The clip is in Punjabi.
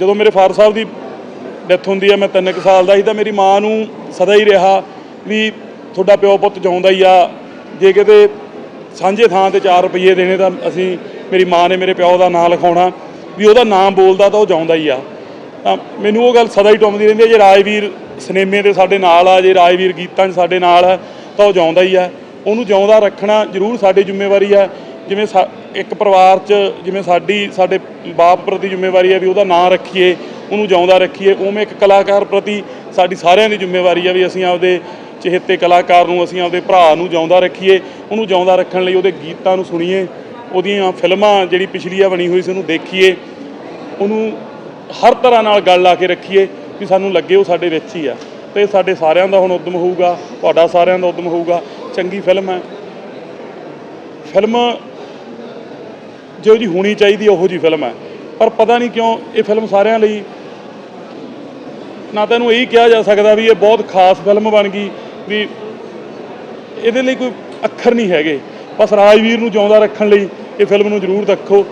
ਜਦੋਂ ਮੇਰੇ ਫਾਦਰ ਸਾਹਿਬ ਦੀ ਡੈਥ ਹੁੰਦੀ ਹੈ, ਮੈਂ 3 ਕੁ ਸਾਲ ਦਾ ਸੀ, ਤਾਂ ਮੇਰੀ ਮਾਂ ਨੂੰ ਸਦਾ ਹੀ ਰਿਹਾ ਵੀ ਤੁਹਾਡਾ ਪਿਓ ਪੁੱਤ ਜਿਉਂਦਾ ਹੀ ਆ। ਜੇ ਕਿਤੇ ਸਾਂਝੇ ਥਾਂ ਤੇ 4 ਰੁਪਏ ਦੇਣੇ ਤਾਂ ਅਸੀਂ, ਮੇਰੀ ਮਾਂ ਨੇ ਮੇਰੇ ਪਿਓ ਦਾ ਨਾਂ ਲਿਖਾਉਣਾ, ਵੀ ਉਹਦਾ ਨਾਮ ਬੋਲਦਾ ਤਾਂ ਉਹ ਜਿਉਂਦਾ ਹੀ ਆ। ਤਾਂ ਮੈਨੂੰ ਉਹ ਗੱਲ ਸਦਾ ਹੀ ਟੁੰਮਦੀ ਰਹਿੰਦੀ ਹੈ, ਜੇ ਰਾਜਵੀਰ ਸਿਨੇਮੇ 'ਤੇ ਸਾਡੇ ਨਾਲ ਆ, ਜੇ ਰਾਜਵੀਰ ਗੀਤਾਂ 'ਚ ਸਾਡੇ ਨਾਲ ਆ, ਤਾਂ ਉਹ ਜਿਉਂਦਾ ਹੀ ਆ। ਉਹਨੂੰ ਜਿਉਂਦਾ ਰੱਖਣਾ ਜ਼ਰੂਰ ਸਾਡੀ ਜ਼ਿੰਮੇਵਾਰੀ ਆ ਜਿਵੇਂ ਸਾ- ਇੱਕ ਪਰਿਵਾਰ 'ਚ ਜਿਵੇਂ ਸਾਡੀ, ਸਾਡੇ ਬਾਪ ਪ੍ਰਤੀ ਜ਼ਿੰਮੇਵਾਰੀ ਹੈ ਵੀ ਉਹਦਾ ਨਾਂ ਰੱਖੀਏ, ਉਹਨੂੰ ਜਿਉਂਦਾ ਰੱਖੀਏ, ਉਵੇਂ ਇੱਕ ਕਲਾਕਾਰ ਪ੍ਰਤੀ ਸਾਡੀ ਸਾਰਿਆਂ ਦੀ ਜ਼ਿੰਮੇਵਾਰੀ ਹੈ ਵੀ ਅਸੀਂ ਆਪਦੇ ਚਹੇਤੇ ਕਲਾਕਾਰ ਨੂੰ, ਅਸੀਂ ਆਪਦੇ ਭਰਾ ਨੂੰ ਜਿਉਂਦਾ ਰੱਖੀਏ, ਉਹਨੂੰ ਜਿਉਂਦਾ ਰੱਖਣ ਲਈ ਉਹਦੇ ਗੀਤਾਂ ਨੂੰ ਸੁਣੀਏ, ਉਹਦੀਆਂ ਫਿਲਮਾਂ ਜਿਹੜੀ ਪਿਛਲੀ ਆ ਬਣੀ ਹੋਈ ਸੀ ਉਹਨੂੰ ਦੇਖੀਏ, ਉਹਨੂੰ ਹਰ ਤਰ੍ਹਾਂ ਨਾਲ ਗੱਲ ਲਾ ਕੇ ਰੱਖੀਏ ਵੀ ਸਾਨੂੰ ਲੱਗੇ ਉਹ ਸਾਡੇ ਵਿੱਚ ਹੀ ਆ। ਤੇ ਸਾਡੇ ਸਾਰਿਆਂ ਦਾ ਹੁਣ ਉਦਮ ਹੋਊਗਾ, ਤੁਹਾਡਾ ਸਾਰਿਆਂ ਦਾ ਉਦਮ ਹੋਊਗਾ, ਚੰਗੀ ਫਿਲਮ ਹੈ। ਫਿਲਮ ਜਿਹੋ ਜੀ ਹੋਣੀ ਚਾਹੀਦੀ ਉਹੋ ਜੀ ਫਿਲਮ ਹੈ ਪਰ ਪਤਾ ਨਹੀਂ ਕਿਉਂ ਇਹ ਫਿਲਮ ਸਾਰਿਆਂ ਲਈ ਨਾ ਤਾਂ ਇਹਨੂੰ ਇਹੀ ਕਿਹਾ ਜਾ ਸਕਦਾ ਵੀ ਇਹ ਬਹੁਤ ਖਾਸ ਫਿਲਮ ਬਣ ਗਈ, ਵੀ ਇਹਦੇ ਲਈ ਕੋਈ ਅੱਖਰ ਨਹੀਂ ਹੈਗੇ। ਬਸ ਰਾਜਵੀਰ ਨੂੰ ਜਿਉਂਦਾ ਰੱਖਣ ਲਈ ਇਹ ਫਿਲਮ ਨੂੰ ਜ਼ਰੂਰ ਦੇਖੋ